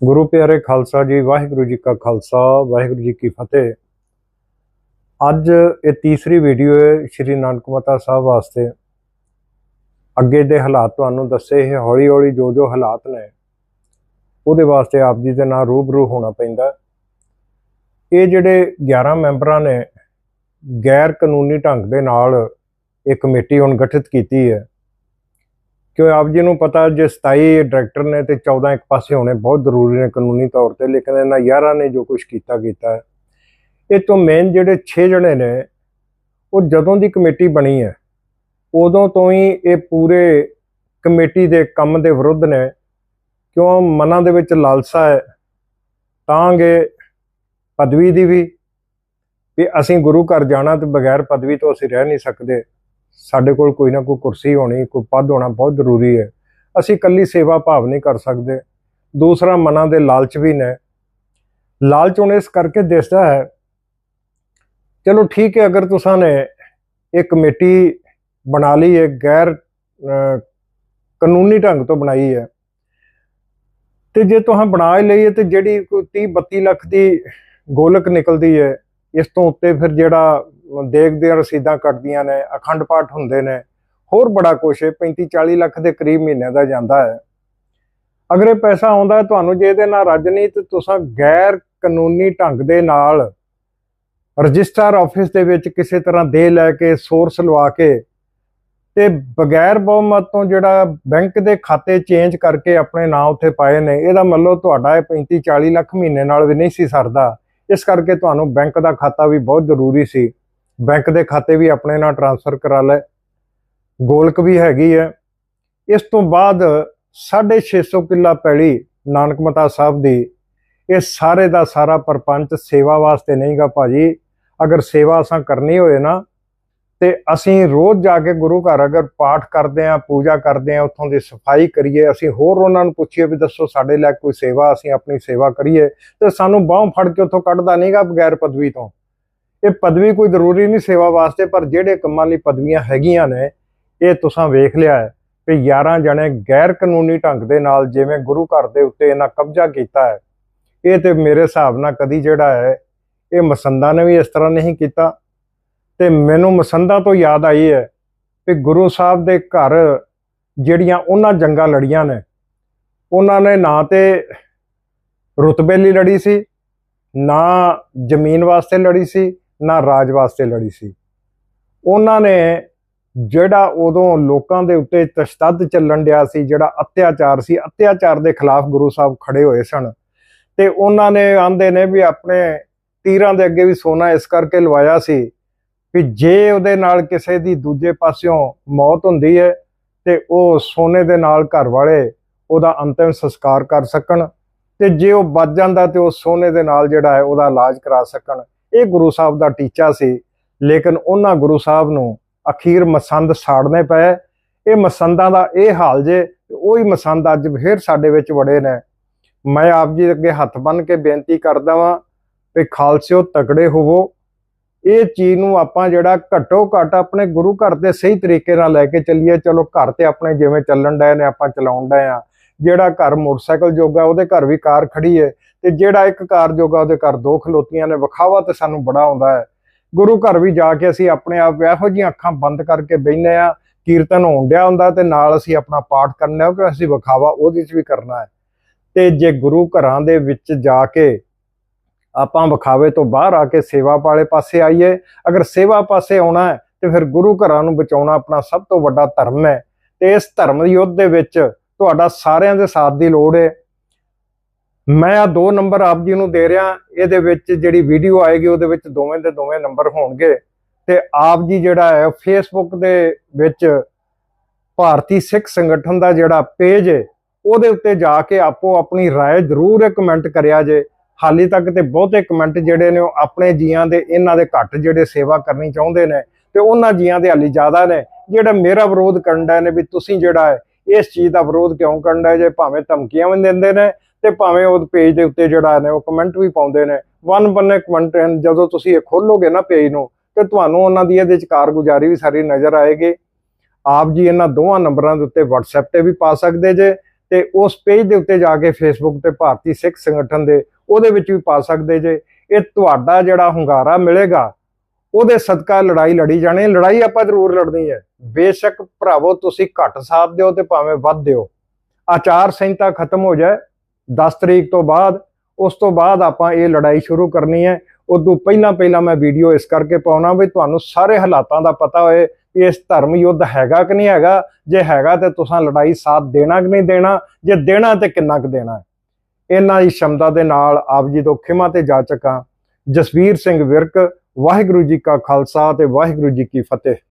ਗੁਰੂ ਪਿਆਰੇ ਖਾਲਸਾ ਜੀ, ਵਾਹਿਗੁਰੂ ਜੀ ਕਾ ਖਾਲਸਾ, ਵਾਹਿਗੁਰੂ ਜੀ ਕੀ ਫਤਿਹ। ਅੱਜ ਇਹ ਤੀਸਰੀ ਵੀਡੀਓ ਹੈ ਸ਼੍ਰੀ ਨਾਨਕ ਮਤਾ ਸਾਹਿਬ ਵਾਸਤੇ। ਅੱਗੇ ਦੇ ਹਾਲਾਤ ਤੁਹਾਨੂੰ ਦੱਸੇ ਇਹ ਹੌਲੀ ਹੌਲੀ ਜੋ ਜੋ ਹਾਲਾਤ ਨੇ, ਉਹਦੇ ਵਾਸਤੇ ਆਪ ਜੀ ਦੇ ਨਾਲ ਰੂਬਰੂ ਹੋਣਾ ਪੈਂਦਾ। ਇਹ ਜਿਹੜੇ 11 ਮੈਂਬਰਾਂ ਨੇ ਗੈਰ ਕਾਨੂੰਨੀ ਢੰਗ ਦੇ ਨਾਲ ਇਹ ਕਮੇਟੀ ਹੁਣ ਗਠਿਤ ਕੀਤੀ ਹੈ ਕਿਉਂ ਆਪ ਜੀ ਨੂੰ ਪਤਾ ਜੇ 27 ਡਾਇਰੈਕਟਰ ਨੇ ਤੇ 14 ਇੱਕ ਪਾਸੇ ਹੋਣੇ ਬਹੁਤ ਜ਼ਰੂਰੀ ਨੇ ਕਾਨੂੰਨੀ ਤੌਰ ਤੇ, ਲੇਕਿਨ ਇਹਨਾਂ 11 ਨੇ ਜੋ ਕੁਝ ਕੀਤਾ ਕੀਤਾ ਇਹ ਤੋਂ ਮੇਨ ਜਿਹੜੇ 6 ਜਣੇ ਨੇ, ਉਹ ਜਦੋਂ ਦੀ ਕਮੇਟੀ ਬਣੀ ਹੈ, ਉਦੋਂ ਤੋਂ ਹੀ ਇਹ ਪੂਰੇ ਕਮੇਟੀ ਦੇ ਕੰਮ ਦੇ ਵਿਰੁੱਧ ਨੇ। ਕਿਉਂ ਮਨਾਂ ਦੇ ਵਿੱਚ ਲਾਲਸਾ ਹੈ ਤਾਂਗੇ ਪਦਵੀ ਦੀ ਵੀ ਵੀ ਅਸੀਂ ਗੁਰੂ ਘਰ ਜਾਣਾ ਤੇ ਬਗੈਰ ਪਦਵੀ ਤੋਂ ਅਸੀਂ ਰਹਿ ਨਹੀਂ ਸਕਦੇ। ਸਾਡੇ ਕੋਲ ਕੋਈ ਨਾ ਕੋਈ ਕੁਰਸੀ ਹੋਣੀ, ਕੋਈ ਪਦ ਹੋਣਾ ਬਹੁਤ ਜ਼ਰੂਰੀ ਹੈ। ਅਸੀਂ ਇਕੱਲੀ ਸੇਵਾ ਭਾਵ ਨਹੀਂ ਕਰ ਸਕਦੇ। ਦੂਸਰਾ, ਮਨਾਂ ਦੇ ਲਾਲਚ ਵੀ ਨੇ। ਲਾਲਚ ਹੁਣ ਇਸ ਕਰਕੇ ਦਿਸਦਾ ਹੈ, ਚਲੋ ਠੀਕ ਹੈ, ਅਗਰ ਤੁਸਾਂ ਨੇ ਇਹ ਕਮੇਟੀ ਬਣਾ ਲਈ ਹੈ, ਗੈਰ ਕਾਨੂੰਨੀ ਢੰਗ ਤੋਂ ਬਣਾਈ ਹੈ, ਤੇ ਜੇ ਤੁਹਾਂ ਬਣਾ ਹੀ ਲਈ ਹੈ ਤੇ ਜਿਹੜੀ ਕੋਈ 30 32 ਲੱਖ ਦੀ ਗੋਲਕ ਨਿਕਲਦੀ ਹੈ, ਇਸ ਤੋਂ ਉੱਤੇ ਫਿਰ ਜਿਹੜਾ ਦੇਖਦੇ ਆ ਰਸੀਦਾਂ ਕੱਟਦੀਆਂ ਨੇ, ਅਖੰਡ ਪਾਠ ਹੁੰਦੇ ਨੇ, ਹੋਰ ਬੜਾ ਕੁਛ ਹੈ 35 40 ਲੱਖ ਦੇ ਕਰੀਬ ਮਹੀਨੇ ਦਾ ਜਾਂਦਾ ਹੈ। ਅਗਰ ਇਹ ਪੈਸਾ ਆਉਂਦਾ ਤੁਹਾਨੂੰ ਜੇ ਇਹਦੇ ਨਾਲ ਰੱਜ ਨਹੀਂ, ਤੇ ਤੁਸੀਂ ਗੈਰ ਕਾਨੂੰਨੀ ਢੰਗ ਦੇ ਨਾਲ ਰਜਿਸਟਰ ਆਫਿਸ ਦੇ ਵਿੱਚ ਕਿਸੇ ਤਰ੍ਹਾਂ ਦੇ ਲੈ ਕੇ ਸੋਰਸ ਲਵਾ ਕੇ, ਤੇ ਬਗੈਰ ਬਹੁਮਤ ਤੋਂ ਜਿਹੜਾ ਬੈਂਕ ਦੇ ਖਾਤੇ ਚੇਂਜ ਕਰਕੇ ਆਪਣੇ ਨਾਂ ਉੱਥੇ ਪਾਏ ਨੇ, ਇਹਦਾ ਮਤਲਬ ਤੁਹਾਡਾ ਇਹ 35 40 ਲੱਖ ਮਹੀਨੇ ਨਾਲ ਵੀ ਨਹੀਂ ਸੀ ਸਰਦਾ। ਇਸ ਕਰਕੇ ਤੁਹਾਨੂੰ ਬੈਂਕ ਦਾ ਖਾਤਾ ਵੀ ਬਹੁਤ ਜ਼ਰੂਰੀ ਸੀ। ਬੈਂਕ ਦੇ ਖਾਤੇ ਵੀ ਆਪਣੇ ਨਾਲ ਟ੍ਰਾਂਸਫਰ ਕਰਾ ਲੈ। ਗੋਲਕ ਵੀ ਹੈਗੀ ਹੈ। ਇਸ ਤੋਂ ਬਾਅਦ 650 ਕਿੱਲਾ ਪੈਲੀ ਨਾਨਕ ਮਤਾ ਸਾਹਿਬ ਦੀ, ਇਹ ਸਾਰੇ ਦਾ ਸਾਰਾ ਪਰਪੰਚ ਸੇਵਾ ਵਾਸਤੇ ਨਹੀਂਗਾ ਭਾਜੀ। ਅਗਰ ਸੇਵਾ ਅਸਾਂ ਕਰਨੀ ਹੋਏ ਨਾ, ਤੇ ਅਸੀਂ ਰੋਜ਼ ਜਾ ਕੇ ਗੁਰੂ ਘਰ ਅਗਰ ਪਾਠ ਕਰਦੇ ਆਂ ਪੂਜਾ ਕਰਦੇ ਆਂ ਉੱਥੋਂ ਦੀ ਸਫ਼ਾਈ ਕਰੀਏ, ਅਸੀਂ ਹੋਰ ਉਹਨਾਂ ਨੂੰ ਪੁੱਛੀਏ ਵੀ ਦੱਸੋ ਸਾਡੇ ਲਈ ਕੋਈ ਸੇਵਾ, ਅਸੀਂ ਆਪਣੀ ਸੇਵਾ ਕਰੀਏ, ਤੇ ਸਾਨੂੰ ਬਾਹੋਂ ਫੜ ਕੇ ਉੱਥੋਂ ਕੱਢਦਾ ਨਹੀਂਗਾ ਬਗੈਰ ਪਦਵੀ ਤੋਂ। ਇਹ ਪਦਵੀ ਕੋਈ ਜ਼ਰੂਰੀ ਨਹੀਂ ਸੇਵਾ ਵਾਸਤੇ, ਪਰ ਜਿਹੜੇ ਕੰਮਾਂ ਲਈ ਪਦਵੀਆਂ ਹੈਗੀਆਂ ਨੇ, ਇਹ ਤੁਸੀਂ ਵੇਖ ਲਿਆ ਹੈ ਕਿ 11 ਜਣੇ ਗੈਰ ਕਾਨੂੰਨੀ ਢੰਗ ਦੇ ਨਾਲ ਜਿਵੇਂ ਗੁਰੂ ਘਰ ਦੇ ਉੱਤੇ ਇਹਨਾਂ ਕਬਜ਼ਾ ਕੀਤਾ ਹੈ, ਇਹ ਤੇ ਮੇਰੇ ਹਿਸਾਬ ਨਾਲ ਕਦੀ ਜਿਹੜਾ ਹੈ, ਇਹ ਮਸੰਦਾ ਨੇ ਵੀ ਇਸ ਤਰ੍ਹਾਂ ਨਹੀਂ ਕੀਤਾ। ਤੇ ਮੈਨੂੰ ਮਸੰਦਾ ਤੋਂ ਯਾਦ ਆਈ ਹੈ ਕਿ ਗੁਰੂ ਸਾਹਿਬ ਦੇ ਘਰ ਜਿਹੜੀਆਂ ਉਹਨਾਂ ਜੰਗਾਂ ਲੜੀਆਂ ਨੇ, ਉਹਨਾਂ ਨੇ ਨਾ ਤੇ ਰੁਤਬੇ ਲਈ ਲੜੀ ਸੀ, ਨਾ ਜ਼ਮੀਨ ਵਾਸਤੇ ਲੜੀ ਸੀ ਨਾ ਰਾਜ ਵਾਸਤੇ ਲੜੀ ਸੀ। ਉਹਨਾਂ ਨੇ ਜਿਹੜਾ ਉਦੋਂ ਲੋਕਾਂ ਦੇ ਉੱਤੇ ਤਸ਼ੱਦਦ ਚੱਲਣ ਡਿਆ ਸੀ, ਜਿਹੜਾ ਅਤਿਆਚਾਰ ਸੀ, ਅਤਿਆਚਾਰ ਦੇ ਖਿਲਾਫ ਗੁਰੂ ਸਾਹਿਬ ਖੜੇ ਹੋਏ ਸਨ। ਤੇ ਉਹਨਾਂ ਨੇ ਆਂਦੇ ਨੇ ਵੀ ਆਪਣੇ ਤੀਰਾਂ ਦੇ ਅੱਗੇ ਵੀ ਸੋਨਾ ਇਸ ਕਰਕੇ ਲਵਾਇਆ ਸੀ ਵੀ ਜੇ ਉਹਦੇ ਨਾਲ ਕਿਸੇ ਦੀ ਦੂਜੇ ਪਾਸਿਓਂ ਮੌਤ ਹੁੰਦੀ ਹੈ ਤੇ ਉਹ ਸੋਨੇ ਦੇ ਨਾਲ ਘਰ ਵਾਲੇ ਉਹਦਾ ਅੰਤਿਮ ਸੰਸਕਾਰ ਕਰ ਸਕਣ ਤੇ ਜੇ ਉਹ ਬਚ ਜਾਂਦਾ ਤੇ ਉਹ ਸੋਨੇ ਦੇ ਨਾਲ ਜਿਹੜਾ ਹੈ ਉਹਦਾ ਇਲਾਜ ਕਰਾ ਸਕਣ। ਇਹ ਗੁਰੂ ਸਾਹਿਬ ਦਾ ਟੀਚਾ ਸੀ, ਲੇਕਿਨ ਉਹਨਾਂ ਗੁਰੂ ਸਾਹਿਬ ਨੂੰ ਅਖੀਰ ਮਸੰਦ ਸਾੜਨੇ ਪਏ। ਇਹ ਮਸੰਦਾਂ ਦਾ ਇਹ ਹਾਲ ਜੇ ਉਹੀ ਮਸੰਦ ਅੱਜ ਫੇਰ ਸਾਡੇ ਵਿੱਚ ਵੜੇ ਨੇ। ਮੈਂ ਆਪ ਜੀ ਅੱਗੇ ਹੱਥ ਬੰਨ ਕੇ ਬੇਨਤੀ ਕਰਦਾ ਵਾਂ ਵੀ ਖਾਲਸਿਓ ਤਕੜੇ ਹੋਵੋ। ਇਹ ਚੀਜ਼ ਨੂੰ ਆਪਾਂ ਜਿਹੜਾ ਘੱਟੋ ਘੱਟ ਆਪਣੇ ਗੁਰੂ ਘਰ ਦੇ ਸਹੀ ਤਰੀਕੇ ਨਾਲ ਲੈ ਕੇ ਚੱਲੀਏ। ਚਲੋ ਘਰ ਤੇ ਆਪਣੇ ਜਿਵੇਂ ਚੱਲਣ ਡਏ ਨੇ, ਆਪਾਂ ਚਲਾਉਣ ਡਏ ਆ। ਜਿਹੜਾ ਘਰ ਮੋਟਰਸਾਈਕਲ ਜੋਗਾ, ਉਹਦੇ ਘਰ ਵੀ ਕਾਰ ਖੜੀ ਹੈ ਤੇ ਜਿਹੜਾ ਇੱਕ ਕਾਰ ਜੋਗਾ, ਉਹਦੇ ਘਰ ਦੋ ਖਲੋਤੀਆਂ ਨੇ, ਵਿਖਾਵਾ ਤੇ ਸਾਨੂੰ ਬੜਾ ਆਉਂਦਾ ਹੈ। ਗੁਰੂ ਘਰ ਵੀ ਜਾ ਕੇ ਅਸੀਂ ਆਪਣੇ ਆਪ ਇਹੋ ਜਿਹੀਆਂ ਅੱਖਾਂ ਬੰਦ ਕਰਕੇ ਬੈਠਨੇ ਆ ਕੀਰਤਨ ਹੋਣ ਡਿਆ ਹੁੰਦਾ ਤੇ ਨਾਲ ਅਸੀਂ ਆਪਣਾ ਪਾਠ ਕਰਨਾ ਕਿ ਅਸੀਂ ਵਿਖਾਵਾ ਉਹਦੇ ਵਿੱਚ ਵੀ ਕਰਨਾ ਹੈ। ਤੇ ਜੇ ਗੁਰੂ ਘਰਾਂ ਦੇ ਵਿੱਚ ਜਾ ਕੇ ਆਪਾਂ ਵਿਖਾਵੇ ਤੋਂ ਬਾਹਰ ਆ ਕੇ ਸੇਵਾ ਵਾਲੇ ਪਾਸੇ ਆਈਏ, ਅਗਰ ਸੇਵਾ ਪਾਸੇ ਆਉਣਾ ਹੈ, ਤੇ ਫਿਰ ਗੁਰੂ ਘਰਾਂ ਨੂੰ ਬਚਾਉਣਾ ਆਪਣਾ ਸਭ ਤੋਂ ਵੱਡਾ ਧਰਮ ਹੈ। ਤੇ ਇਸ ਧਰਮ ਦੀ ਯੁੱਧ ਦੇ ਵਿੱਚ ਤੁਹਾਡਾ ਸਾਰਿਆਂ ਦੇ ਸਾਥ ਦੀ ਲੋੜ ਹੈ ਮੈਂ ਆ ਦੋ ਨੰਬਰ ਆਪ ਜੀ ਨੂੰ ਦੇ ਰਿਹਾ ਇਹਦੇ ਵਿੱਚ ਜਿਹੜੀ ਵੀਡੀਓ ਆਏਗੀ ਉਹਦੇ ਵਿੱਚ ਦੋਵੇਂ ਦੇ ਦੋਵੇਂ ਨੰਬਰ ਹੋਣਗੇ ਤੇ ਆਪ ਜੀ ਜਿਹੜਾ ਹੈ ਫੇਸਬੁੱਕ ਦੇ ਵਿੱਚ ਭਾਰਤੀ ਸਿੱਖ ਸੰਗਠਨ ਦਾ ਜਿਹੜਾ ਪੇਜ ਹੈ ਉਹਦੇ ਉੱਤੇ ਜਾ ਕੇ ਆਪੋ ਆਪਣੀ رائے ਜ਼ਰੂਰ ਕਮੈਂਟ ਕਰਿਆ ਜੇ ਹਾਲੀ ਤੱਕ ਤੇ ਬਹੁਤੇ ਕਮੈਂਟ ਜਿਹੜੇ ਨੇ ਉਹ ਆਪਣੇ ਜੀਆਂ ਦੇ ਇਹਨਾਂ ਦੇ ਘੱਟ ਜਿਹੜੇ ਸੇਵਾ ਕਰਨੀ ਚਾਹੁੰਦੇ ਨੇ ਤੇ ਉਹਨਾਂ ਜੀਆਂ ਦੇ ਹਾਲੀ ਜ਼ਿਆਦਾ ਨੇ ਜਿਹੜਾ ਮੇਰਾ ਵਿਰੋਧ ਕਰਨ ਦਾ ਨੇ ਵੀ ਤੁਸੀਂ ਜਿਹੜਾ ਹੈ ਇਸ ਚੀਜ਼ ਦਾ ਵਿਰੋਧ ਕਿਉਂ ਕਰਨ ਦਾ ਜੇ? ਭਾਵੇਂ ਧਮਕੀਆਂ ਵੀ ਦਿੰਦੇ ਨੇ ਤੇ ਭਾਵੇਂ ਉਹ ਪੇਜ ਦੇ ਉੱਤੇ ਜਿਹੜਾ ਨੇ ਉਹ ਕਮੈਂਟ ਵੀ ਪਾਉਂਦੇ ਨੇ। ਵਨ ਬੰਨੇ ਕਮੈਂਟ ਜਦੋਂ ਤੁਸੀਂ ਇਹ ਖੋਲੋਗੇ ਨਾ ਪੇਜ ਨੂੰ, ਤੇ ਤੁਹਾਨੂੰ ਉਹਨਾਂ ਦੀ ਇਹਦੇ ਚ ਕਾਰਗੁਜ਼ਾਰੀ ਵੀ ਸਾਰੀ ਨਜ਼ਰ ਆਏਗੀ। ਆਪ ਜੀ ਇਹਨਾਂ ਦੋਵਾਂ ਨੰਬਰਾਂ ਦੇ ਉੱਤੇ WhatsApp ਤੇ ਵੀ ਪਾ ਸਕਦੇ ਜੇ ਤੇ ਉਸ ਪੇਜ ਦੇ ਉੱਤੇ ਜਾ ਕੇ ਫੇਸਬੁੱਕ ਤੇ ਭਾਰਤੀ ਸਿੱਖ ਸੰਗਠਨ ਦੇ ਉਹਦੇ ਵਿੱਚ ਵੀ ਪਾ ਸਕਦੇ ਜੇ। ਇਹ ਤੁਹਾਡਾ ਜਿਹੜਾ ਹੁੰਗਾਰਾ ਮਿਲੇਗਾ, ਉਹਦੇ ਸਦਕਾ ਲੜਾਈ ਲੜੀ ਜਾਣੀ ਲੜਾਈ ਆਪਾਂ ਜ਼ਰੂਰ ਲੜਨੀ ਹੈ। ਬੇਸ਼ੱਕ ਭਰਾਵੋ, ਤੁਸੀਂ ਘੱਟ ਸਾਥ ਦਿਓ ਤੇ ਭਾਵੇਂ ਵੱਧ ਦਿਓ। ਆਚਾਰ ਸੰਹਿਤਾ ਖਤਮ ਹੋ ਜਾਏ 10 ਤਰੀਕ ਤੋਂ ਬਾਅਦ, ਉਸ ਤੋਂ ਬਾਅਦ ਆਪਾਂ ਇਹ ਲੜਾਈ ਸ਼ੁਰੂ ਕਰਨੀ ਹੈ। ਉਦੋਂ ਪਹਿਲਾਂ ਪਹਿਲਾਂ ਮੈਂ ਵੀਡੀਓ ਇਸ ਕਰਕੇ ਪਾਉਣਾ ਵੀ ਤੁਹਾਨੂੰ ਸਾਰੇ ਹਾਲਾਤਾਂ ਦਾ ਪਤਾ ਹੋਏ ਕਿ ਇਸ ਧਰਮ ਯੁੱਧ ਹੈਗਾ ਕਿ ਨਹੀਂ ਹੈਗਾ। ਜੇ ਹੈਗਾ ਤੇ ਤੁਸੀਂ ਲੜਾਈ ਸਾਥ ਦੇਣਾ ਕਿ ਨਹੀਂ ਦੇਣਾ? ਜੇ ਦੇਣਾ ਤੇ ਕਿੰਨਾ ਕੁ ਦੇਣਾ ਇਹਨਾਂ ਦੀ ਸ਼ਮਤਾ ਦੇ ਨਾਲ ਆਪ ਜੀ ਤੋਂ ਖਿਮਾ ਤੇ ਜਾ ਚੁੱਕਾ। ਜਸਵੀਰ ਸਿੰਘ ਵਿਰਕ, ਵਾਹਿਗੁਰੂ ਜੀ ਕਾ ਖਾਲਸਾ ਤੇ ਵਾਹਿਗੁਰੂ ਜੀ ਕੀ ਫਤਿਹ।